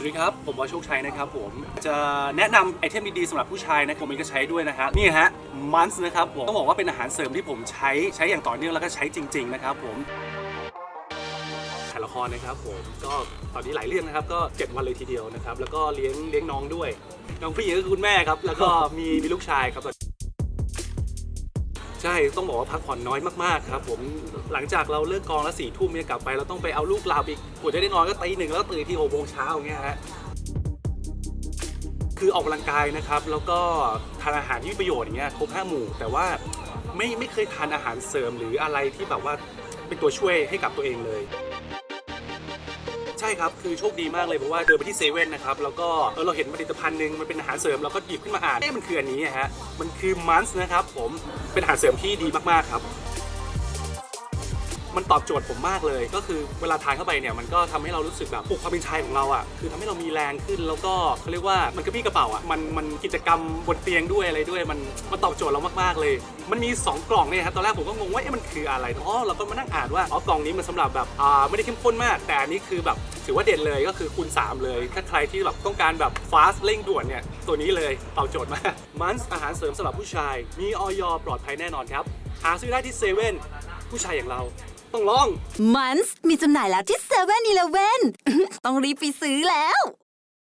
สวัสดีครับ ผมวาโชคชัยนะครับผม จะแนะนำไอเทมดีๆสำหรับผู้ชายนะผมเองก็ใช้ด้วยนะฮะ นี่ฮะ มันส์นะครับผม ต้องบอกว่าเป็นอาหารเสริมที่ผมใช้ใช้อย่างต่อเนื่องแล้วก็ใช้จริง ๆ นะครับผมถ่ายละครนะครับผมก็ตอนนี้หลายเรื่องนะครับก็7วันเลยทีเดียวนะครับ แล้วก็เลี้ยงเลี้ยงน้องด้วย น้องผู้หญิงก็คือคุณแม่ครับ แล้วก็มีมีลูกชายครับ ใช่ต้องบอกว่าพักผ่อนน้อยมากๆครับผมหลังจากเราเลิกกองแล้วสี่ทุ่มเนี่ยกลับไปเราต้องไปเอาลูกลาบอีกกว่าจะได้นอนก็ตีหนึ่งแล้วตื่นที่หกโมงเช้าอย่างเงี้ยฮะคือออกกำลังกายนะครับ แล้วก็ทานอาหารที่มีประโยชน์อย่างเงี้ยครบห้าหมู่ แต่ว่าไม่ไม่เคยทานอาหารเสริมหรืออะไรที่แบบว่าเป็นตัวช่วยให้กับตัวเองเลย ใช่ครับ คือโชคดีมากเลยเพราะว่าเดินไปที่เซเว่นนะครับ แล้วก็เออเราเห็นผลิตภัณฑ์หนึ่งมันเป็นอาหารเสริมเราก็หยิบขึ้นมาอ่านเอ๊ะมันคืออันนี้อะฮะมันคือมันส์นะครับผมเป็นอาหารเสริมที่ดีมากๆครับ มันตอบโจทย์ผมมากเลย ก็คือเวลาทานเข้าไปเนี่ยมันก็ทำให้เรารู้สึกแบบปลุกความเป็นชายของเราอะคือทำให้เรามีแรงขึ้นแล้วก็เขาเรียกว่ามันกระปี้กระเป๋าอะมันมันกิจกรรมบนเตียงด้วยอะไรด้วย มันมันตอบโจทย์เรามากๆเลย มันมี 2 กล่องเนี่ยครับตอนแรกผมก็งงว่าเอ๊ะมันคืออะไรอ๋อเราก็มานั่งอ่านว่าอ๋อกล่องนี้มันสำหรับแบบอ่าไม่ได้เข้มข้นมาก แต่อันนี้คือแบบถือว่าเด่นเลยก็คือคูณ3 เลย ถ้าใครที่แบบต้องการแบบฟาสเร่งด่วนเนี่ยตัวนี้เลยตอบโจทย์มากมันส์อาหารเสริมสำหรับผู้ชาย มีออยปลอดภัยแน่นอนครับหาซื้อได้ที่เซเว่นผู้ชายอย่างเรา ต้องลอง มันส์มีจำหน่ายแล้วที่เซเว่นอีเลเวนต้องรีบไปซื้อแล้ว